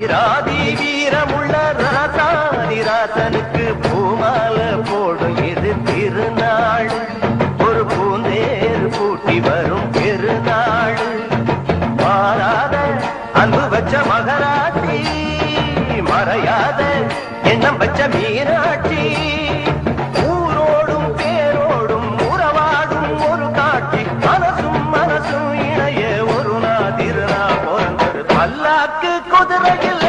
ராதி வீரமுள்ள ராசாதிராசனுக்கு பூமால போடும் இது திருநாள். ஒரு பூந்தேர் பூட்டி வரும் பெருநாள். மாறாத அன்பு வச்ச மகராட்சி மறையாத எண்ணம் வச்ச மீனாட்சி. அல்லாக்கு குதிரையில்